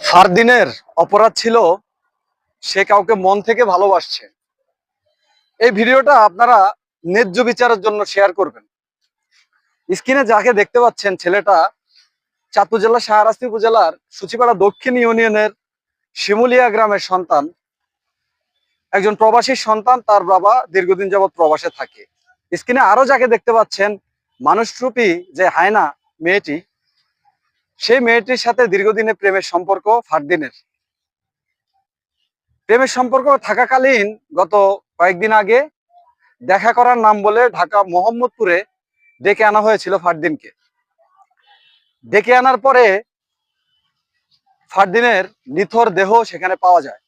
ফারদিনের অপরাধ ছিল সে কাউকে মন থেকে ভালোবাসছে। এই ভিডিওটা আপনারা ন্যায্য বিচারের জন্য শেয়ার করবেন। স্ক্রিনে যাকে দেখতে পাচ্ছেন ছেলেটা চাঁদপুর জেলা শাহরাস্তি উপজেলার সুচিপাড়া দক্ষিণ ইউনিয়নের শিমুলিয়া গ্রামের সন্তান। একজন প্রবাসী সন্তান, তার বাবা দীর্ঘদিন যাবৎ প্রবাসে থাকে। স্ক্রিনে আরও যাকে দেখতে পাচ্ছেন, মানুষরূপী যে হায়না মেয়েটি সেই মেয়েটির সাথে দীর্ঘদিনের প্রেমের সম্পর্ক ফারদিনের। প্রেমের সম্পর্ক থাকাকালীন গত কয়েকদিন আগে দেখা করার নাম বলে ঢাকা মোহাম্মদপুরে ডেকে আনা হয়েছিল ফারদিনকে। ডেকে আনার পরে ফারদিনের নিথর দেহ সেখানে পাওয়া যায়।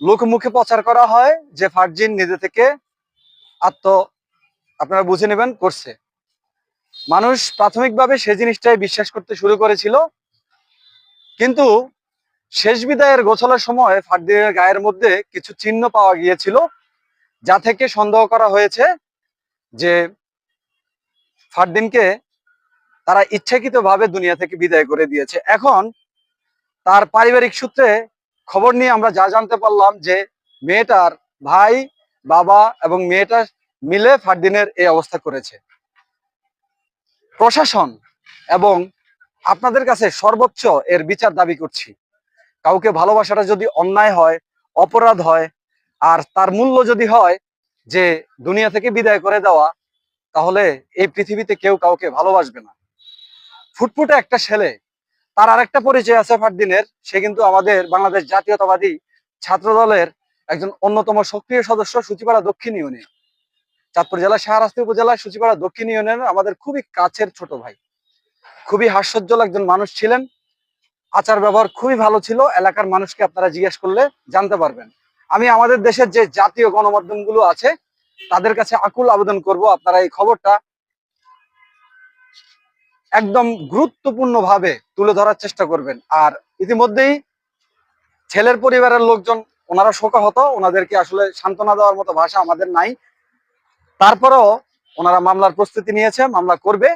লোকমুখে প্রচার করা হয় যে ফারজিন নিজে থেকে আত্ম আপনারা বুঝে নেবেন, করছে। মানুষ প্রাথমিকভাবে সে জিনিসটাই বিশ্বাস করতে শুরু করেছিল। কিন্তু শেষ বিদায়ের গোছলের সময় ফারদিনের গায়ের মধ্যে কিছু চিহ্ন পাওয়া গিয়েছিল, যা থেকে সন্দেহ করা হয়েছে যে ফারদিনকে তারা ইচ্ছাকৃতভাবে দুনিয়া থেকে বিদায় করে দিয়েছে। এখন তার পারিবারিক সূত্রে খবর নিয়ে আমরা যা জানতে পারলাম যে মেয়েটার ভাই, বাবা এবং মেয়েটা মিলে ফারদিনের এই অবস্থা করেছে। প্রশাসন এবং আপনাদের কাছে সর্বোচ্চ এর বিচার দাবি করছি। কাউকে ভালোবাসাটা যদি অন্যায় হয়, অপরাধ হয়, আর তার মূল্য যদি হয় যে দুনিয়া থেকে বিদায় করে দেওয়া, তাহলে এই পৃথিবীতে কেউ কাউকে ভালোবাসবে না। ফুটফুটে একটা ছেলে, তার আরেকটা পরিচয় আছে ফারদিনের, সে কিন্তু আমাদের বাংলাদেশ জাতীয়তাবাদী ছাত্র দলের একজন অন্যতম সক্রিয় সদস্য সূচিপাড়া দক্ষিণ ইউনিয়ন। চাঁদপুর জেলা, শাহরাস্তি উপজেলা, সূচিপাড়া, দক্ষিণ ইউনিয়নের আমাদের খুবই কাছের ছোট ভাই। খুবই হাস্যজ্জ্বল একজন মানুষ ছিলেন। আচার ব্যবহার খুবই ভালো ছিল। এলাকার মানুষকে আপনারা জিজ্ঞেস করলে জানতে পারবেন। আমি আমাদের দেশের যে জাতীয় গণমাধ্যমগুলো আছে, তাদের কাছে আকুল আবেদন করব। আপনারা এই খবরটা একদম গুরুত্বপূর্ণ ভাবে তুলে ধরার চেষ্টা করবেন। আর ইতিমধ্যেই ছেলের পরিবারের লোকজন, ওনারা শোকাহত। ওনাদেরকে আসলে সান্ত্বনা দেওয়ার মতো ভাষা আমাদের নাই। তারপরেও ওনারা মামলার প্রস্তুতি নিয়েছে, মামলা করবে।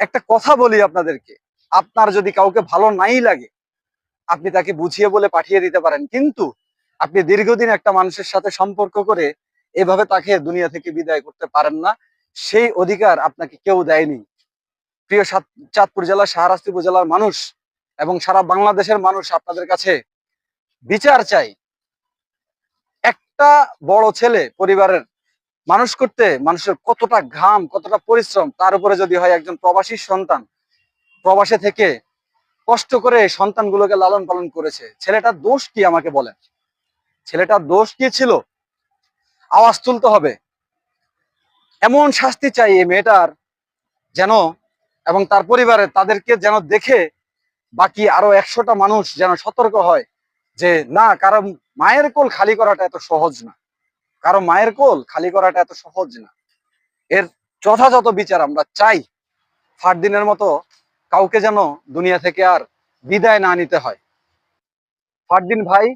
একটা কথা বলি আপনাদেরকে, আপনার যদি কাউকে ভালো নাই লাগে, আপনি তাকে বুঝিয়ে বলে পাঠিয়ে দিতে পারেন। কিন্তু আপনি দীর্ঘদিন একটা মানুষের সাথে সম্পর্ক করে এভাবে তাকে দুনিয়া থেকে বিদায় করতে পারেন না, সেই অধিকার আপনাকে কেউ দেয়নি। প্রিয় চাঁদপুর জেলার, শাহরাস্তি উপজেলার মানুষ এবং সারা বাংলাদেশের মানুষ আপনাদের কাছে বিচার চাই। একটা বড় ছেলে পরিবারের মানুষ করতে, মানুষের কতটা ঘাম, কতটা পরিশ্রম, তার উপরে যদি হয় একজন প্রবাসী সন্তান, প্রবাসে থেকে কষ্ট করে সন্তানগুলোকে লালন পালন করেছে, ছেলেটার দোষ কি আমাকে বলেন? ছেলেটার দোষ কি ছিল? আওয়াজ তুলতে হবে। এমন শাস্তি চাই এই মেয়েটার যেন এবং তার পরিবারে তাদেরকে যেন দেখে বাকি আরও একশোটা মানুষ যেন সতর্ক হয় যে, না কারণ মায়ের কোল খালি করাটা এত সহজ না। কারও মায়ের কোল খালি করাটা এত সহজ না। এর যথাযথ বিচার আমরা চাই। ফারদিনের মতো কাউকে যেন দুনিয়া থেকে আর বিদায় না নিতে হয়। ফারদিন ভাই,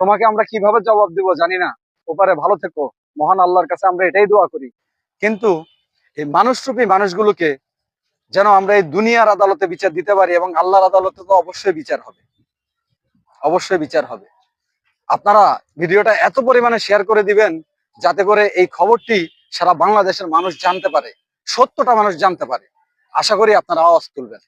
তোমাকে আমরা কীভাবে জবাব দিব জানি না। ওপারে ভালো থেকো। মহান আল্লাহর কাছে আমরা এটাই দোয়া করি। কিন্তু এই মানুষরূপী মানুষগুলোকে যেন আমরা এই দুনিয়ার আদালতে বিচার দিতে পারি এবং আল্লাহর আদালতে তো অবশ্যই বিচার হবে। অবশ্যই বিচার হবে। আপনারা ভিডিওটা এত পরিমাণে শেয়ার করে দিবেন যাতে করে এই খবরটি সারা বাংলাদেশের মানুষ জানতে পারে, সত্যটা মানুষ জানতে পারে। আশা করি আপনারা আওয়াজ তুলবেন।